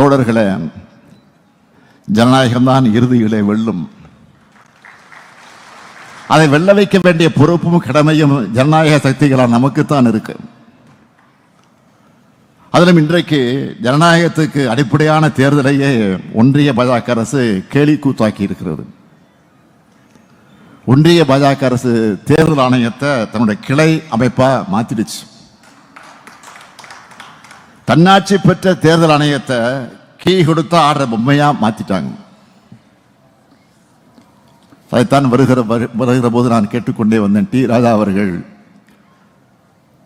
தோழர்களே ஜனநாயகம்தான் இறுதியிலே வெல்லும். அதை வெல்ல வைக்க வேண்டிய பொறுப்பும் கடமையும் ஜனநாயக சக்திகளால் நமக்குத்தான் இருக்கு. அதிலும் இன்றைக்கு ஜனநாயகத்துக்கு அடிப்படையான தேர்தலையே ஒன்றிய பாஜக அரசு கேலி கூத்தாக்கி இருக்கிறது. ஒன்றிய பாஜக அரசு தேர்தல் ஆணையத்தை தன்னுடைய கிளை அமைப்பா மாத்திடுச்சு. தன்னாட்சி பெற்ற தேர்தல் ஆணையத்தை கீ கொடுத்தா ஆடுற பொம்மையா மாத்திட்டாங்க. அதைத்தான் வருகிற வரு- வருகிற போது நான் கேட்டுக்கொண்டே வந்தேன் டி ராஜா அவர்கள்.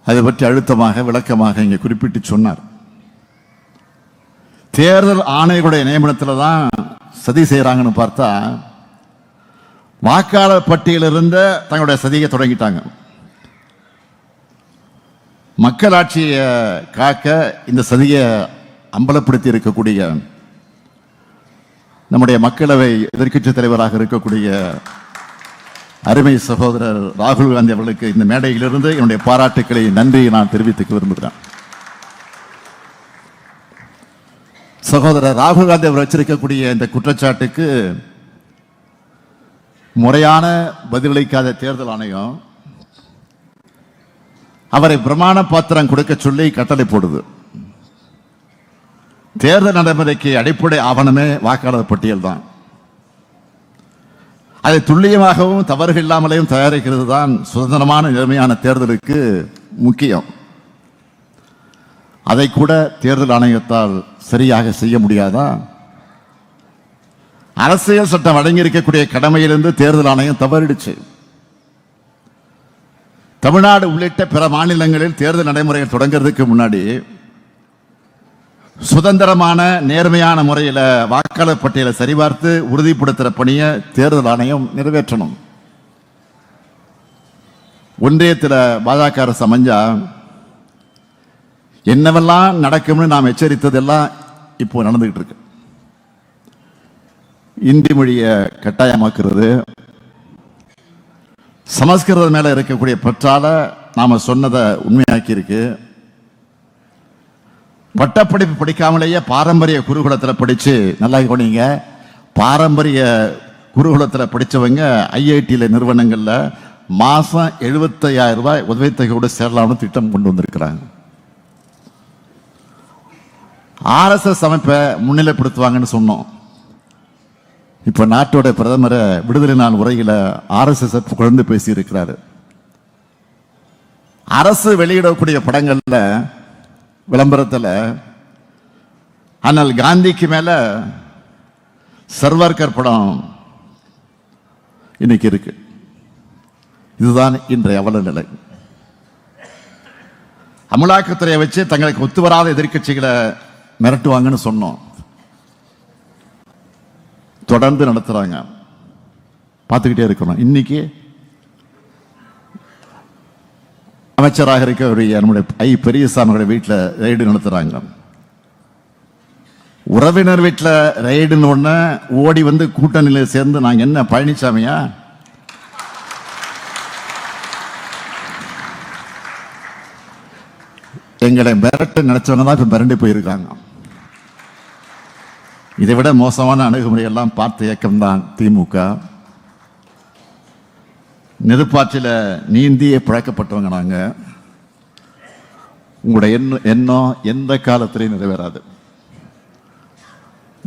அதை பற்றி அழுத்தமாக விளக்கமாக இங்கே குறிப்பிட்டு சொன்னார். தேர்தல் ஆணையர்களுடைய நியமனத்தில் தான் சதி செய்கிறாங்கன்னு பார்த்தா வாக்காளர் பட்டியலிருந்த தங்களுடைய சதியை தொடங்கிட்டாங்க. மக்களாட்சியை காக்க இந்த சதியை அம்பலப்படுத்தி இருக்கக்கூடிய நம்முடைய மக்களவை எதிர்க்கட்சி தலைவராக இருக்கக்கூடிய அருமை சகோதரர் ராகுல் காந்தி அவர்களுக்கு இந்த மேடையிலிருந்து என்னுடைய பாராட்டுக்களை நன்றியை நான் தெரிவித்துக்க விரும்புகிறேன். சகோதரர் ராகுல் காந்தி அவர் வச்சிருக்கக்கூடிய இந்த குற்றச்சாட்டுக்கு முறையான பதிலளிக்காத தேர்தல் ஆணையம் அவரை பிரமாண பாத்திரம் கொடுக்க சொல்லி கட்டளை போடுது. தேர்தல் நடைமுறைக்கு அடிப்படை ஆவணமே வாக்காளர் பட்டியல் தான். அதை துல்லியமாகவும் தவறுகள் இல்லாமலேயும் தயாரிக்கிறது தான் சுதந்திரமான நிலைமையான தேர்தலுக்கு முக்கியம். அதை கூட தேர்தல் ஆணையத்தால் சரியாக செய்ய முடியாதா? அரசியல் சட்டம் அடங்கியிருக்கக்கூடிய கடமையிலிருந்து தேர்தல் ஆணையம் தவறிடுச்சு. தமிழ்நாடு உள்ளிட்ட பிற மாநிலங்களில் தேர்தல் நடைமுறைகள் தொடங்குறதுக்கு முன்னாடி சுதந்திரமான நேர்மையான முறையில் வாக்காளர் பட்டியலை சரிபார்த்து உறுதிப்படுத்துகிற பணியை தேர்தல் ஆணையம் நிறைவேற்றணும். ஒன்றியத்தில் பாஜக அரசு அமைஞ்சா என்னவெல்லாம் நடக்கும்னு நாம் எச்சரித்ததெல்லாம் இப்போ நடந்துகிட்டு இருக்கு. இந்தி மொழியை கட்டாயமாக்குறது சமஸ்கிருதம் மேல இருக்கக்கூடிய பற்றால நாம சொன்னதை உண்மையாக்கி இருக்கு பட்டப்படிப்பு படிக்காமலேயே பாரம்பரிய குருகுலத்தில் படித்து நல்லா கவனிங்க. பாரம்பரிய குருகுலத்தில் படித்தவங்க ஐஐடியில் நிறுவனங்களில் மாதம் எழுபத்தையாயிரம் ரூபாய் உதவித்தொகையோடு சேரலாம்னு திட்டம் கொண்டு வந்திருக்கிறாங்க. ஆர்எஸ்எஸ் அமைப்பை முன்னிலைப்படுத்துவாங்கன்னு சொன்னோம். இப்போ நாட்டோட பிரதமரை விடுதலை நாள் உரையில் ஆர்எஸ்எஸ் குழந்து பேசியிருக்கிறார். அரசு வெளியிடக்கூடிய படங்களில் விளம்பரத்தில் ஆனால் காந்திக்கு மேலே சர்வர்கர் படம் இன்னைக்கு இருக்கு. இதுதான் இன்றைய அவல நிலை. அமலாக்கத்துறையை வச்சு தங்களுக்கு ஒத்து வராத எதிர்க்கட்சிகளை மிரட்டுவாங்கன்னு சொன்னோம். தொடர்ந்து நடத்துகிறாங்க பார்த்துக்கிட்டே இருக்கணும். இன்னைக்கு அமைச்சராக இருக்கக்கூடிய நம்முடைய ஐ பெரியசாமியோட வீட்டில் ரைடு நடத்துகிறாங்க உறவினர் வீட்டில் ரைடுன்னு ஒன்று ஓடி வந்து கூட்டணியில் சேர்ந்து நாங்கள் என்ன பழனிசாமியா எங்களை மிரட்டு நினச்சவங்க தான் இப்போ மிரண்டு போயிருக்காங்க. இதை விட மோசமான அணுகுமுறையெல்லாம் பார்த்த இயக்கம்தான் திமுக. நெருப்பாற்றில் நீந்தியே பழக்கப்பட்டவங்க நாங்கள் உங்களோட எண்ணம் எண்ணம் எந்த காலத்திலையும் நிறைவேறாது.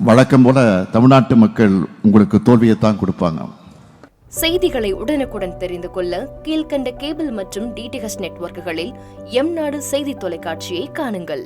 வழக்கம் போல தமிழ்நாட்டு மக்கள் உங்களுக்கு தோல்வியை தான் கொடுப்பாங்க. செய்திகளை உடனுக்குடன் தெரிந்து கொள்ள கீழ்க்கண்ட கேபிள் மற்றும் டிடிஹெச் நெட்வொர்க்குகளில் எம் நாடு செய்தி தொலைக்காட்சியை காணுங்கள்.